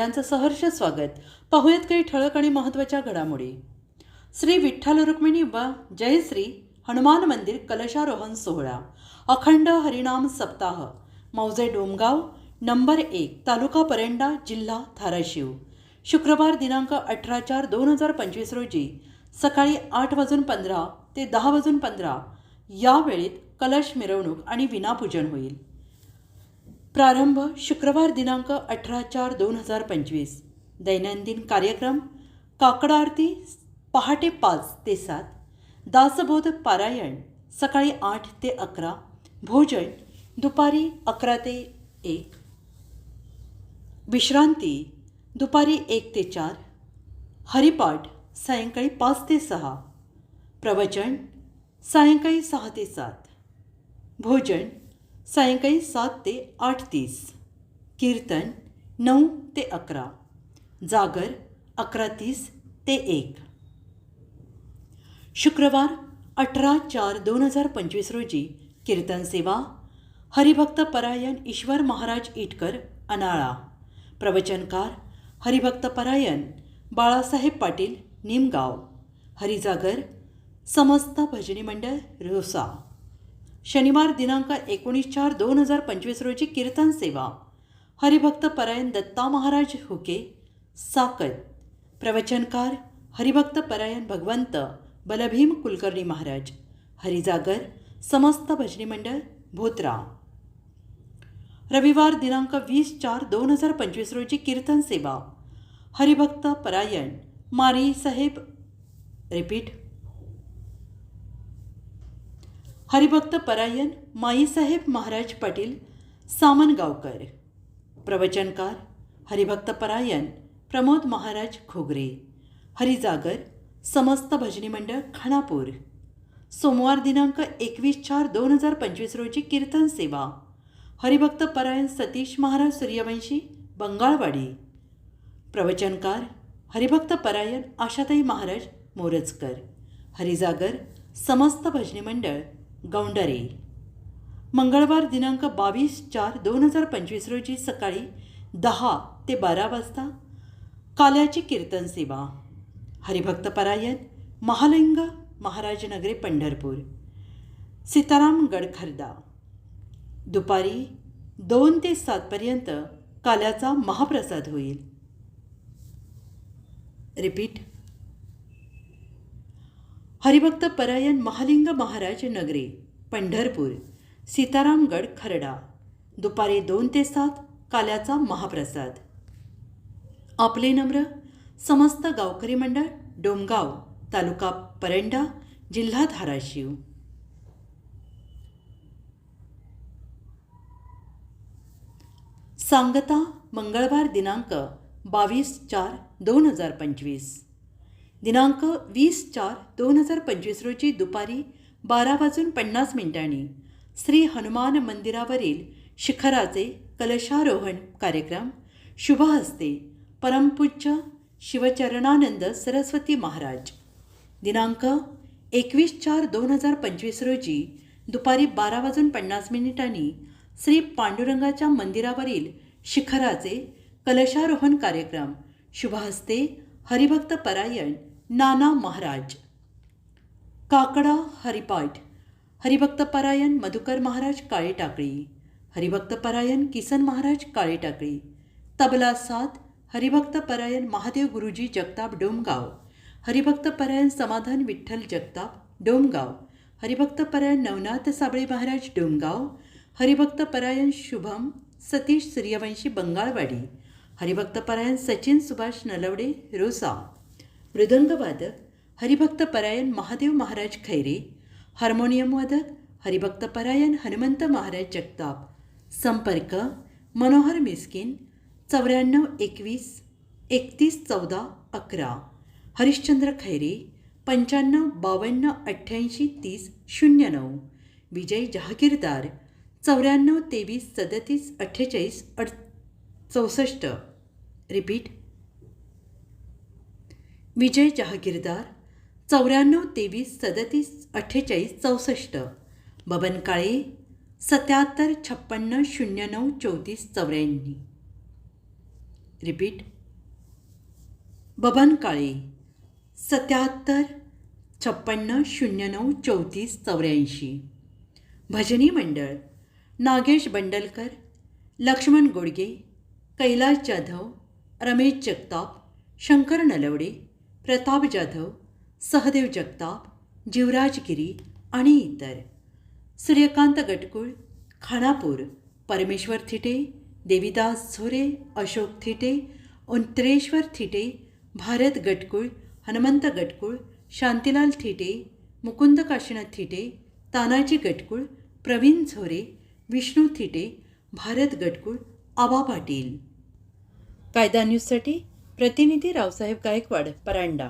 सगळ्यांचं सहर्ष स्वागत. पाहूयात काही ठळक आणि महत्त्वाच्या घडामोडी. श्री विठ्ठल रुक्मिणी व जयश्री हनुमान मंदिर कलशारोहण सोहळा. अखंड हरिनाम सप्ताह. मौजे डोमगाव नंबर एक तालुका परंडा जिल्हा धाराशिव. शुक्रवार दिनांक अठरा चार दोन हजार पंचवीस रोजी सकाळी आठ वाजून पंधरा ते दहा वाजून पंधरा. या वेळेत कलश मिरवणूक आणि विनापूजन होईल. प्रारंभ शुक्रवार दिनांक अठरा चार दोन हजार पंचवीस. दैनंदिन कार्यक्रम काकड आरती पहाटे पाच ते सात दासबोध पारायण सकाळी आठ ते अकरा भोजन दुपारी अकरा ते एक विश्रांती दुपारी एक ते चार हरिपाठ सायंकाळी पाच ते सहा प्रवचन सायंकाळी सहा ते सात भोजन सायंकाळी सात ते आठ तीस. कीर्तन नऊ ते अकरा. जागर अकरा तीस ते एक. शुक्रवार अठरा चार दोन हजार पंचवीस रोजी कीर्तन सेवा हरिभक्त परायण ईश्वर महाराज इटकर अनाळा. प्रवचनकार हरिभक्त परायण बाळासाहेब पाटील निमगाव. हरिजागर समस्त भजनी मंडळ रोसा. शनिवार दिनांक एकोणीस चार दोन हजार पंचवीस रोजी कीर्तन सेवा. हरिभक्त परायण दत्ता महाराज हुके साकत प्रवचनकार हरिभक्त परायण भगवंत बलभीम कुलकर्णी महाराज. हरिजागर समस्त भजनी मंडळ भोत्रा. रविवार दिनांक वीस चार दोन हजार पंचवीस रोजी कीर्तन सेवा. हरिभक्त परायण मारी साहेब रिपीट हरिभक्त परायण माईसाहेब महाराज पाटील सामनगावकर. प्रवचनकार हरिभक्त परायण प्रमोद महाराज खोगरे. हरिजागर समस्त भजनी मंडळ खानापूर. सोमवार दिनांक एकवीस चार दोन हजार पंचवीस रोजी कीर्तन सेवा. हरिभक्त परायण सतीश महाराज सूर्यवंशी बंगाळवाडी. प्रवचनकार हरिभक्त परायण आशाताई महाराज मोरजकर. हरिजागर समस्त भजनी मंडळ गौंडरे. मंगळवार दिनांक बावीस चार दोन हजार पंचवीस रोजी सकाळी दहा ते बारा वाजता काल्याची कीर्तन सेवा. हरिभक्त परायण महालिंग महाराज नगरी पंढरपूर. सीताराम गडखरदा. दुपारी दोन ते सातपर्यंत काल्याचा महाप्रसाद होईल. रिपीट. हरिभक्त परायण महालिंग महाराज नगरे पंढरपूर सीतारामगड खरडा. दुपारी दोन ते सात काल्याचा महाप्रसाद. आपले नम्र समस्त गावकरी मंडळ डोमगाव तालुका परंडा जिल्हा धाराशिव. सांगता मंगळवार दिनांक बावीस चार दोन हजार पंचवीस. दिनांक वीस चार दोन हजार पंचवीस रोजी दुपारी बारा वाजून पन्नास मिनिटांनी श्री हनुमान मंदिरावरील शिखराचे कलशारोहण कार्यक्रम शुभहस्ते परमपूज्य शिवचरणानंद सरस्वती महाराज. दिनांक एकवीस चार दोन हजार पंचवीस रोजी दुपारी बारा वाजून पन्नास मिनिटांनी श्री पांडुरंगाच्या मंदिरावरील शिखराचे कलशारोहण कार्यक्रम शुभहस्ते हरिभक्त परायण नाना महाराज. काकडा हरिपाठ. हरिभक्तपरायण मधुकर महाराज काळे टाकळी. हरिभक्तपरायण किसन महाराज काळे टाकळी. तबला साथ हरिभक्तपरायण महादेव गुरुजी जगताप डोमगाव. हरिभक्तपरायण समाधान विठ्ठल जगताप डोमगाव. हरिभक्तपरायण नवनाथ साबळे महाराज डोमगाव. हरिभक्तपरायण शुभम सतीश सूर्यवंशी बंगाळवाडी. हरिभक्तपरायण सचिन सुभाष नलवडे रोसा. मृदंगवादक हरिभक्त परायण महादेव महाराज खैरे हार्मोनियम वादक हरिभक्त परायण हनुमंत महाराज जगताप संपर्क मनोहर मिस्किन चौऱ्याण्णव एकवीस एकतीस चौदा अकरा हरिश्चंद्र खैरे पंच्याण्णव बावन्न अठ्ठ्याऐंशी तीस शून्य नऊ विजय जहागीरदार चौऱ्याण्णव तेवीस सदतीस अठ्ठेचाळीस अड चौसष्ट. रिपीट. विजय जहागीरदार चौऱ्याण्णव तेवीस सदतीस अठ्ठेचाळीस चौसष्ट बबन काळे सत्याहत्तर छप्पन्न शून्य नऊ चौतीस चौऱ्याऐंशी रिपीट. बबन काळे सत्याहत्तर छप्पन्न शून्य नऊ चौतीस चौऱ्याऐंशी. भजनी मंडळ नागेश बंडलकर लक्ष्मण गोडगे कैलास जाधव रमेश जगताप शंकर नलवडे प्रताप जाधव सहदेव जगताप जीवराज गिरी आणि इतर. सूर्यकांत गटकुळ खानापूर परमेश्वर थिटे देविदास झोरे अशोक थिटे उंत्रेश्वर थिटे भारत गटकुळ हनुमंत गटकुळ शांतीलाल थिटे मुकुंद काशीनाथ थिटे तानाजी गटकुळ प्रवीण झोरे विष्णू थिटे भारत गटकुळ आबा पाटील. कायदा न्यूजसाठी प्रतिनिधी रावसाहेब गायकवाड परांडा